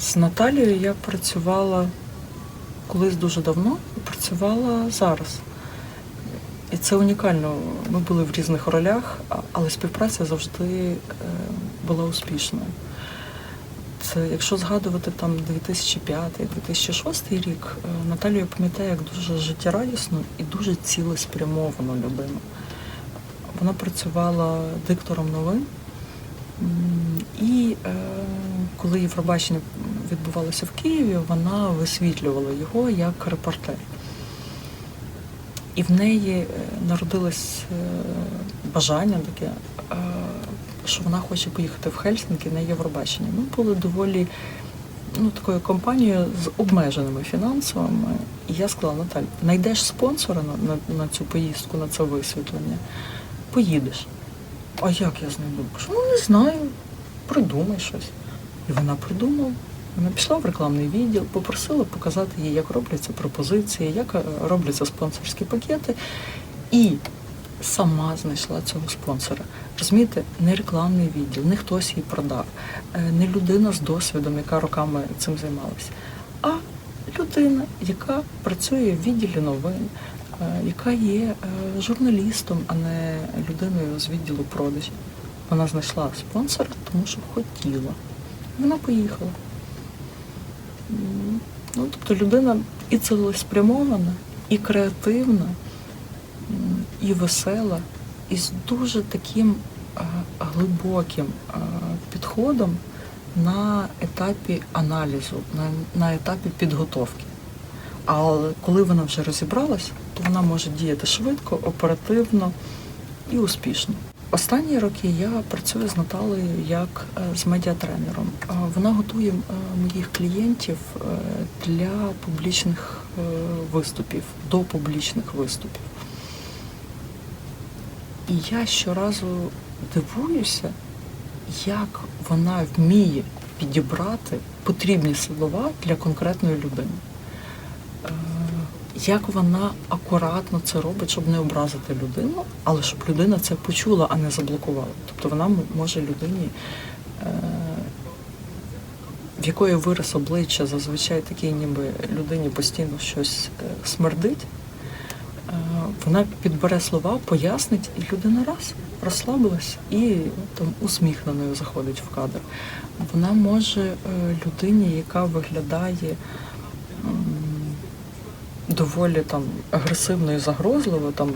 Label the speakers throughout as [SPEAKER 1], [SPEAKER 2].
[SPEAKER 1] З Наталією я працювала колись дуже давно і працювала зараз. І це унікально. Ми були в різних ролях, але співпраця завжди е, була успішною. Це, якщо згадувати там 2005-2006 рік, е, Наталію я пам'ятаю як дуже життєрадісну і дуже цілеспрямовану людину. Вона працювала диктором новин. І е, коли Євробачення відбувалося в Києві, вона висвітлювала його як репортер. І в неї е, народилось е, бажання таке, е, що вона хоче поїхати в Хельсінки на Євробачення. Ми були доволі ну, такою компанією з обмеженими фінансовими. І я сказала, Наталь, знайдеш спонсора на, на, на цю поїздку, на це висвітлення, поїдеш. А як я знайду? Ну не знаю, придумай щось. І вона придумала. Вона пішла в рекламний відділ, попросила показати їй, як робляться пропозиції, як е, робляться спонсорські пакети, і сама знайшла цього спонсора. Розумієте, не рекламний відділ, не хтось їй продав, е, не людина з досвідом, яка роками цим займалася, а людина, яка працює в відділі новин, е, яка є журналістом, а не людиною з відділу продажів. Вона знайшла спонсора, тому що хотіла. Вона поїхала. Ну, тобто людина і цілеспрямована, і креативна, і весела, і з дуже таким глибоким підходом на етапі аналізу, на, на етапі підготовки. Але коли вона вже розібралась, то вона може діяти швидко, оперативно і успішно. Останні роки я працюю з Наталею як е, з медіатренером. Е, Вона готує е, моїх клієнтів для публічних виступів, до публічних виступів. І я щоразу дивуюся, як вона вміє підібрати потрібні слова для конкретної людини. Як вона акуратно це робить, щоб не образити людину, але щоб людина це почула, а не заблокувала. Тобто вона може людині, е, в якої вираз обличчя зазвичай такий, ніби людині постійно щось е, смердить, е, вона підбере слова, пояснить, і людина раз розслабилась і там усміхненою заходить в кадр. Вона може людині, яка виглядає доволі там агресивно і загрозливо. Там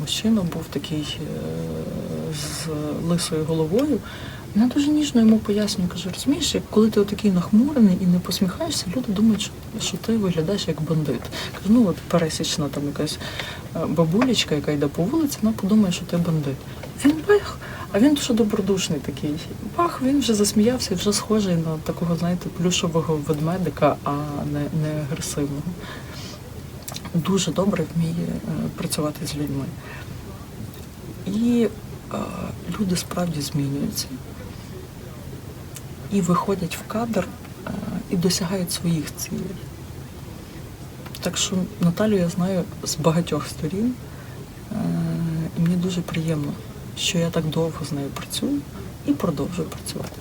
[SPEAKER 1] мужчина був такий е, з лисою головою. Вона дуже ніжно йому пояснює, каже, розумієш, як коли ти отакий нахмурений і не посміхаєшся, люди думають, що, що ти виглядаєш як бандит. Кажу, ну от пересічна там якась е, бабулечка, яка йде по вулиці, вона подумає, що ти бандит. Він бах, а він дуже добродушний такий. Бах, він вже засміявся і вже схожий на такого, знаєте, плюшового ведмедика, а не, не агресивного дуже добре вміє е, працювати з людьми. І е, люди справді змінюються і виходять в кадр е, і досягають своїх цілей. Так що Наталю я знаю з багатьох сторін, і мені дуже приємно, що я так довго з нею працюю і продовжую працювати.